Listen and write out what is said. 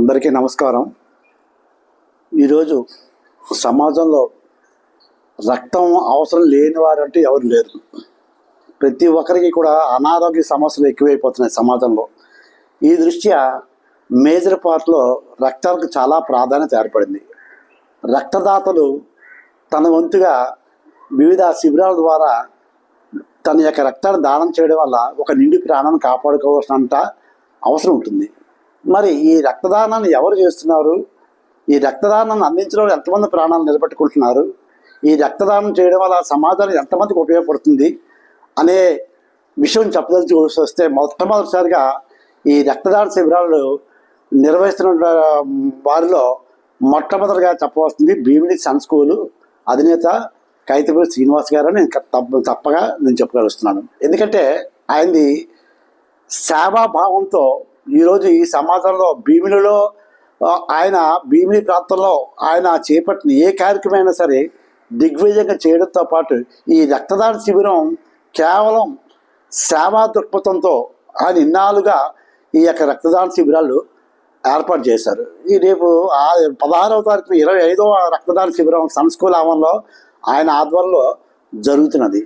అందరికీ నమస్కారం. ఈరోజు సమాజంలో రక్తం అవసరం లేని వారు అంటే ఎవరు లేరు. ప్రతి ఒక్కరికి కూడా అనారోగ్య సమస్యలు ఎక్కువైపోతున్నాయి సమాజంలో. ఈ దృష్ట్యా మేజర్ పార్ట్లో రక్తాలకు చాలా ప్రాధాన్యత ఏర్పడింది. రక్తదాతలు తన వంతుగా వివిధ శిబిరాల ద్వారా తన యొక్క రక్తాన్ని దానం చేయడం వల్ల ఒక నిండి ప్రాణాన్ని కాపాడుకోవాల్సినంత అవసరం ఉంటుంది. మరి ఈ రక్తదానాన్ని ఎవరు చేస్తున్నారు? ఈ రక్తదానాన్ని అందించడం ఎంతమంది ప్రాణాలు నిలబెట్టుకుంటున్నారు? ఈ రక్తదానం చేయడం వల్ల సమాజానికి ఎంతమందికి ఉపయోగపడుతుంది? అనే విషయం చెప్పదలుచుకోవాల్సి వస్తే మొట్టమొదటిసారిగా ఈ రక్తదాన శిబిరాలు నిర్వహిస్తున్న వారిలో మొట్టమొదటిగా చెప్పవలసింది భీమిడి సన్ స్కూలు అధినేత కైతపూరి శ్రీనివాస్ గారు నేను తప్ప తప్పగా నేను చెప్పగలుస్తున్నాను. ఎందుకంటే ఆయనది సేవాభావంతో ఈరోజు ఈ సమాజంలో భీమిలిలో ఆయన భీమిలి ప్రాంతంలో ఆయన చేపట్టిన ఏ కార్యక్రమమైనా సరే దిగ్విజయంగా చేయడంతో పాటు ఈ రక్తదాన శిబిరం కేవలం సేవా దృక్పథంతో ఆయన ఇన్నాళ్ళుగా ఈ యొక్క రక్తదాన శిబిరాలు ఏర్పాటు చేశారు. ఈ రేపు పదహారవ తారీఖు ఇరవై ఐదవ రక్తదాన శిబిరం సన్ స్కూల్ ఆవరణలో ఆయన ఆధ్వర్యంలో జరుగుతున్నది.